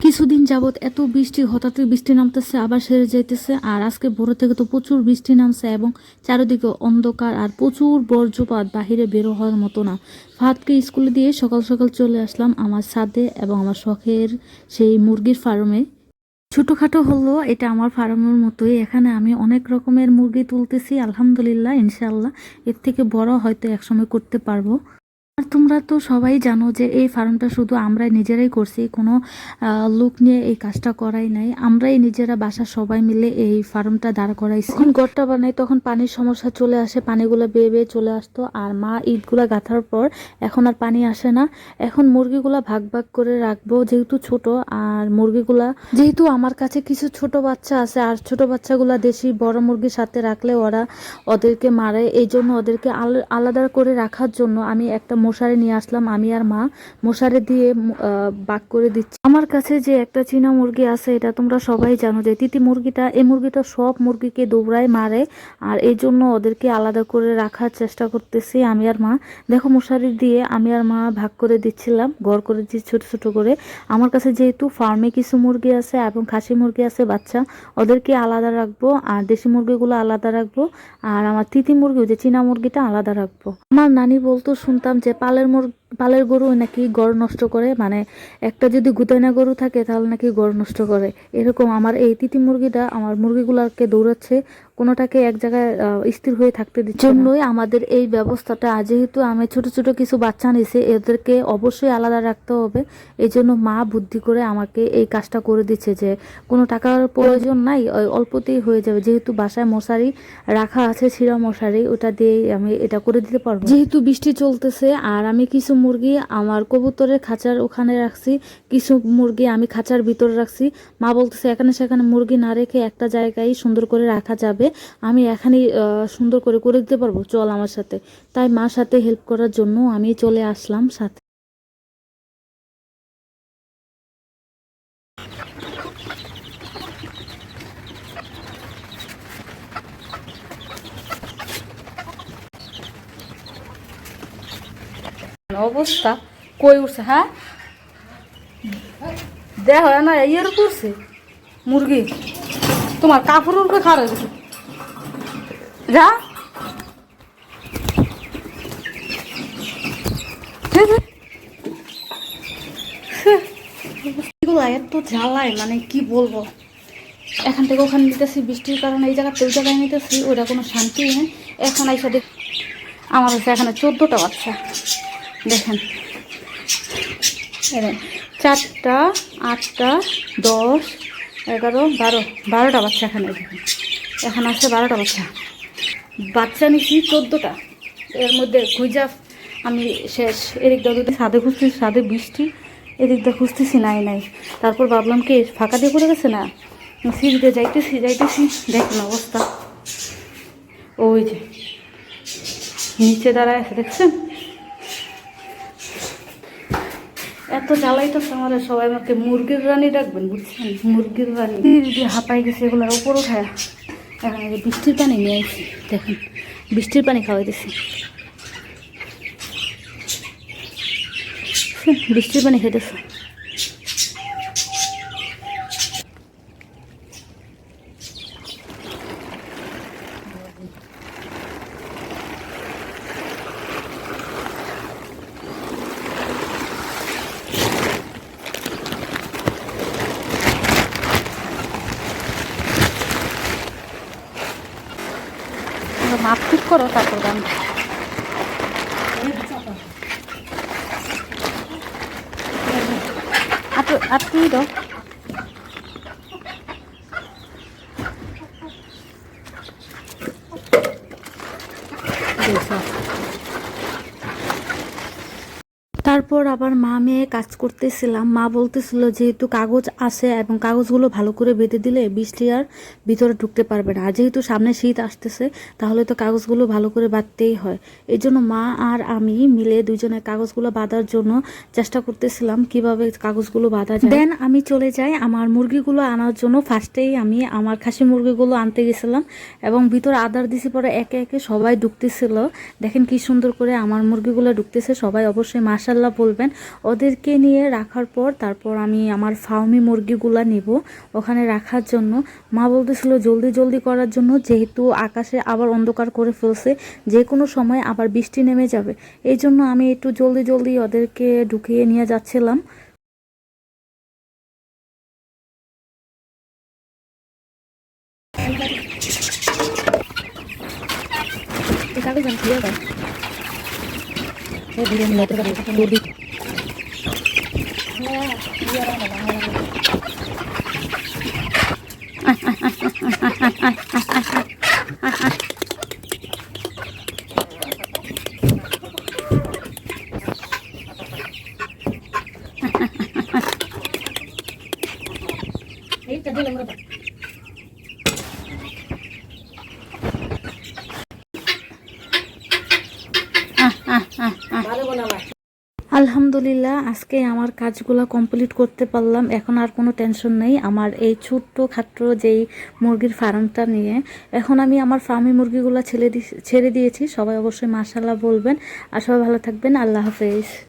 কিছুদিন যাবত এত বৃষ্টি, হঠাৎই বৃষ্টি নামতেছে, আবার সেরে যাইতেছে। আর আজকে ভোর থেকে তো প্রচুর বৃষ্টি নামছে এবং চারিদিকে অন্ধকার আর প্রচুর বর্জ্যপাত বাহিরে বেরো হওয়ার মতো না। ভাতকে স্কুলে দিয়ে সকাল সকাল চলে আসলাম আমার ছাদে এবং আমার শখের সেই মুরগির ফার্মে। ছোটোখাটো হলো, এটা আমার ফার্মের মতোই। এখানে আমি অনেক রকমের মুরগি তুলতেছি, আলহামদুলিল্লাহ ইনশাল্লাহ এর থেকে বড় হয়তো একসময় করতে পারব। তোমরা তো সবাই জানো যে এই ফার্মটা শুধু আমরাই নিজেরাই করছি, কোনো লোক নিয়ে এই কাজটা করাই নাই। আমরাই নিজেরা বাসা সবাই মিলে এই ফার্মটা দাঁড় করাইছি। যখন গড়টা বানাই তখন পানির সমস্যা চলে আসে, পানিগুলো বেয়ে বেয়ে চলে আসতো। আর মা ইটগুলা গাঁথার পর এখন আর পানি আসে না। এখন মুরগিগুলা ভাগ ভাগ করে রাখব যেহেতু ছোট। আর মুরগিগুলা যেহেতু আমার কাছে কিছু ছোট বাচ্চা আছে, আর ছোট বাচ্চাগুলা দেশি বড় মুরগির সাথে রাখলে ওরা ওদেরকে মারে। এই জন্য ওদেরকে আল- আলাদা করে রাখার জন্য আমি একটা মশারি নিয়ে আসলাম, আমি আর মা মশারি দিয়ে বাক করে দিচ্ছি। আমার কাছে যে একটা চীনা মুরগি আছে, এটা তোমরা সবাই জানো যে তিতি মুরগিটা, এই মুরগিটা সব মুরগিকে দৌড়ায় মারে আর এই জন্য ওদেরকে আলাদা করে রাখার চেষ্টা করতেছি আমি আর মা। দেখো মশারি দিয়ে আমি আর মা ভাগ করে দিচ্ছিলাম ঘর করে দিচ্ছি ছোট ছোট করে। আমার কাছে যেহেতু ফার্মে কিছু মুরগি আছে এবং খাসি মুরগি আছে বাচ্চা, ওদেরকে আলাদা রাখব আর দেশি মুরগিগুলো আলাদা রাখব আর আমার তিতি মুরগি যে চীনা মুরগিটা আলাদা রাখব। আমার নানি বলতো শুনতাম যে পালের মুরগি পালের গরু নাকি গড় নষ্ট করে? মানে একটা যদি গুতাইনা গরু থাকে তাহলে নাকি গড় নষ্ট করে। এরকম আমার এই তিতি মুরগিটা আমার মুরগিগুলোকে দৌড়াচ্ছে কোনোটাকে এক জায়গায় স্থির হয়ে থাকতে দিচ্ছে। জন্যই আমাদের এই ব্যবস্থাটা যেহেতু আমি ছোট ছোট কিছু বাচ্চা নিছি এদেরকে অবশ্যই আলাদা রাখতে হবে। এই জন্য মা বুদ্ধি করে আমাকে এই কাজটা করে দিচ্ছে যে কোনো টাকার প্রয়োজন নাই ওই অল্পতেই হয়ে যাবে। যেহেতু বাসায় মশারি রাখা আছে ছিঁড়া মশারি ওটা দিয়ে আমি এটা করে দিতে পারব। যেহেতু বৃষ্টি চলতেছে আর আমি কিছু মুরগি আমার কবুতরের খাঁচার ওখানে রাখছি, কিছু মুরগি আমি খাঁচার ভিতরে রাখছি। মা বলতেছে, এখানে সেখানে মুরগি না রেখে একটা জায়গায় সুন্দর করে রাখা যাবে। আমি এখানেই সুন্দর করে করে দিতে পারব। চল আমার সাথে। তাই মার সাথে হেল্প করার জন্য আমি চলে আসলাম সাথে। অবস্থা। কই উঠছে হ্যাঁ? দেখ না ইয়ের করছে মুরগি। তোমার কাপড়ের উপরে খারাপ যা। এত জ্বালায় মানে কি বলব? এখান থেকে ওখানে নিতেছি, বৃষ্টির কারণে এই জায়গাতে ওই জায়গায় নিতেছি, ওইটা কোনো শান্তি নেই। এখন আইসা দেখ, আমার হচ্ছে এখানে চোদ্দোটা বাচ্চা। দেখেন। দেখেন, চারটা আটটা দশ এগারো বারো। বারোটা বাচ্চা এখানে দেখেন। এখন আছে বারোটা বাচ্চা। বাচ্চা নিছি চোদ্দোটা। এর মধ্যে খুঁজা আমি শেষ। এদিক দিয়ে সাদে খুঁজতেছি সাদে বৃষ্টি। এদিক দিয়ে খুঁজতেছি নাই নাই। তারপর ভাবলাম কি ফাঁকা দিয়ে পড়ে গেছে না? সিঁড়িতে যাইতেছি যাইতেছি। দেখুন অবস্থা। ওই যে নিচে দাঁড়ায় আছে দেখছেন? এত জ্বালাইতেছে আমার সবাই আমাকে মুরগির রানী ডাকবেন, বুঝছেন? মুরগির রানী। যদি হাঁপাই গেছে এগুলোর ওপর উঠায়। এখন আগে বৃষ্টির পানি নিয়ে আসি দেখুন, বৃষ্টির পানি খাওয়াইতেছি। বৃষ্টির পানি খেতেছে ঠিক করো তারপর গান আপনি দাও। তারপর আবার মা মেয়ে কাজ করতেছিলাম। মা বলতেছিল যেহেতু কাগজ আছে এবং কাগজগুলো ভালো করে বেঁধে দিলে বৃষ্টি আর ভিতরে ঢুকতে পারবে না। আর যেহেতু সামনে শীত আসতেছে, তাহলে তো কাগজগুলো ভালো করে বাঁধতেই হয়। এই জন্য মা আর আমি মিলে দুজনে কাগজগুলো বাঁধার জন্য চেষ্টা করতেছিলাম কীভাবে কাগজগুলো বাঁধা যায়। দেন আমি চলে যাই আমার মুরগিগুলো আনার জন্য। ফার্স্টেই আমি আমার খাসি মুরগিগুলো আনতে গেছিলাম এবং ভিতরে আদার দিছি পরে একে একে সবাই ঢুকতেছিল। দেখেন কি সুন্দর করে আমার মুরগিগুলো ঢুকতেছে, সবাই অবশ্যই মাশাল্লাহ বলবে বলবেন, ওদেরকে নিয়ে রাখার পর তারপর আমি আমার ফার্মি মুরগিগুলা নিব ওখানে রাখার জন্য। মা বলতেছিল জলদি জলদি করার জন্য, যেহেতু আকাশে আবার অন্ধকার করে ফেলছে, যে কোনো সময় আবার বৃষ্টি নেমে যাবে। এই জন্য আমি একটু জলদি জলদি ওদেরকে ঢুকিয়ে নিয়ে যাচ্ছিলাম। Tubig. Ini tadi nomor berapa? আলহামদুলিল্লাহ, আজকে আমার কাজগুলো কমপ্লিট করতে পারলাম। এখন আর কোনো টেনশন নেই। আমার এই ছোট্ট খাট্ট যেই মুরগির ফার্মটা নিয়ে, এখন আমি আমার ফার্মি মুরগিগুলো ছেড়ে ছেড়ে দিয়েছি। সবাই অবশ্যই মার্শাল্লাহ বলবেন। আর সবাই ভালো থাকবেন। আল্লাহ হাফেজ।